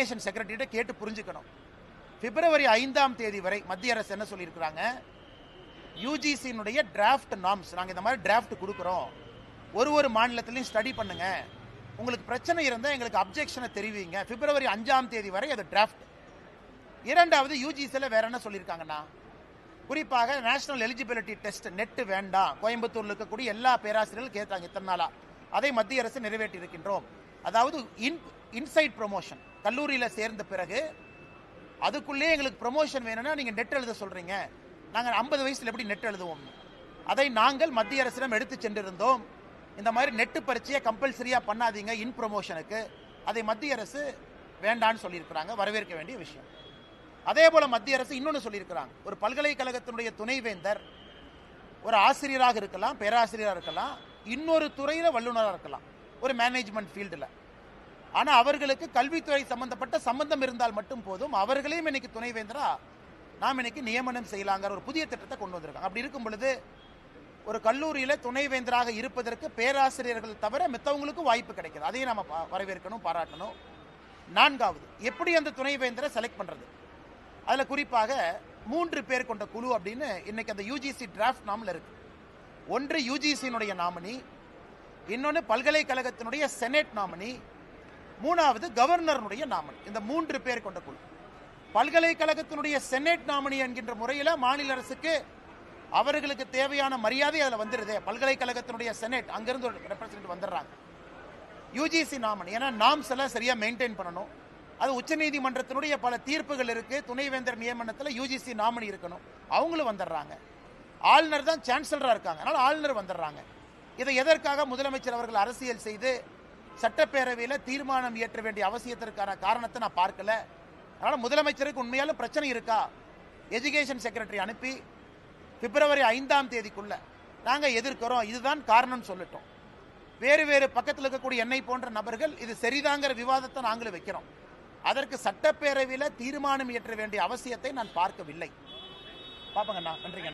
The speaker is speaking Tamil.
எஜுகேஷன் செக்ரட்டரிட்ட கேட்டு புரிஞ்சுக்கணும். பிப்ரவரி ஐந்தாம் தேதி வரை மத்திய அரசு என்ன சொல்லியிருக்கிறாங்க? யூஜிசியினுடைய டிராஃப்ட் நாம்ஸ் நாங்கள் இந்த மாதிரி டிராஃப்ட் கொடுக்குறோம். ஒரு ஒரு மாநிலத்திலையும் ஸ்டடி பண்ணுங்க. உங்களுக்கு பிரச்சனை இருந்தால் எங்களுக்கு அப்ஜெக்ஷனை தெரிவிங்க. பிப்ரவரி அஞ்சாம் தேதி வரை அது டிராஃப்ட் இரண்டாவது யூஜிசியில் வேற என்ன சொல்லியிருக்காங்கன்னா? குறிப்பாக நேஷனல் எலிஜிபிலிட்டி டெஸ்ட் நெட் வேண்டாம் கோயம்புத்தூரில் இருக்கக்கூடிய எல்லா பேராசிரியர்களும் கேட்டாங்க இத்தனை நாளாக அதை மத்திய அரசு நிறைவேற்றி இருக்கின்றோம் அதாவது இன் இன்சைட் ப்ரொமோஷன் கல்லூரியில் சேர்ந்த பிறகு அதுக்குள்ளேயே எங்களுக்கு ப்ரொமோஷன் வேணும்னா நீங்கள் நெட் எழுத சொல்கிறீங்க நாங்கள் ஐம்பது வயசில் எப்படி நெட் எழுதுவோம்? அதை நாங்கள் மத்திய அரசிடம் எடுத்து சென்றிருந்தோம். இந்த மாதிரி நெட்டு பரீட்சையை கம்பல்சரியாக பண்ணாதீங்க இன் ப்ரொமோஷனுக்கு அதை மத்திய அரசு வேண்டான்னு சொல்லியிருக்கிறாங்க. வரவேற்க வேண்டிய விஷயம். அதே போல் மத்திய அரசு இன்னொன்று சொல்லியிருக்கிறாங்க. ஒரு பல்கலைக்கழகத்தினுடைய துணைவேந்தர் ஒரு ஆசிரியராக இருக்கலாம் பேராசிரியராக இருக்கலாம் இன்னொரு துறையில் வல்லுநராக இருக்கலாம். ஒரு மேனேஜ்மெண்ட் ஃபீல்டில் ஆனால் அவர்களுக்கு கல்வித்துறை சம்பந்தப்பட்ட சம்பந்தம் இருந்தால் மட்டும் போதும். அவர்களையும் இன்னைக்கு துணைவேந்தரா நாம் இன்னைக்கு நியமனம் செய்யலாங்கிற ஒரு புதிய திட்டத்தை கொண்டு வந்திருக்காங்க. அப்படி இருக்கும் பொழுது ஒரு கல்லூரியில் துணைவேந்தராக இருப்பதற்கு பேராசிரியர்கள் தவிர மித்தவங்களுக்கும் வாய்ப்பு கிடைக்கிது. அதையும் நம்ம வரவேற்கணும் பாராட்டணும். நான்காவது எப்படி அந்த துணைவேந்தரை செலக்ட் பண்ணுறது அதில் குறிப்பாக மூன்று பேர் கொண்ட குழு அப்படின்னு இன்னைக்கு அந்த யூஜிசி டிராஃப்ட் நாமில் இருக்கு. ஒன்று யூஜிசியினுடைய நாமினி இன்னொன்று பல்கலைக்கழகத்தினுடைய செனேட் நாமினி மூணாவது கவர்னருடைய நாமினி இந்த மூன்று பேர் கொண்ட குழு. பல்கலைக்கழகத்தினுடைய செனேட் நாமினி என்கின்ற முறையில் மாநில அரசுக்கு அவர்களுக்கு தேவையான மரியாதை அதில் வந்துடுது பல்கலைக்கழகத்தினுடைய செனேட் அங்கிருந்து ஒரு ரெப்ரசன்ட் வந்துடுறாங்க. யூஜிசி நாமன் ஏன்னா நாம்ஸ் எல்லாம் சரியாக மெயின்டைன் பண்ணணும். அது உச்சநீதிமன்றத்தினுடைய பல தீர்ப்புகள் இருக்கு. துணைவேந்தர் நியமனத்தில் யூஜிசி நாமினி இருக்கணும். அவங்களும் வந்துடுறாங்க. ஆளுநர் தான் சான்சலராக இருக்காங்க. அதனால் ஆளுநர் வந்துடுறாங்க. இதை எதற்காக முதலமைச்சர் அவர்கள் அரசியல் செய்து சட்டப்பேரவையில் தீர்மானம் இயற்ற வேண்டிய அவசியத்திற்கான காரணத்தை நான் பார்க்கல. அதனால முதலமைச்சருக்கு உண்மையாலும் பிரச்சனை இருக்கா? எஜுகேஷன் செக்ரட்டரி அனுப்பி பிப்ரவரி ஐந்தாம் தேதிக்குள்ள நாங்க எதிர்க்கிறோம். இதுதான் காரணம் சொல்லட்டும். வேறு வேறு பக்கத்தில் இருக்கக்கூடிய என்னை போன்ற நபர்கள் இது சரிதாங்கிற விவாதத்தை நாங்களும் வைக்கிறோம். அதற்கு சட்டப்பேரவையில் தீர்மானம் இயற்ற வேண்டிய அவசியத்தை நான் பார்க்கவில்லை. பாப்பங்கண்ணா நன்றிங்க.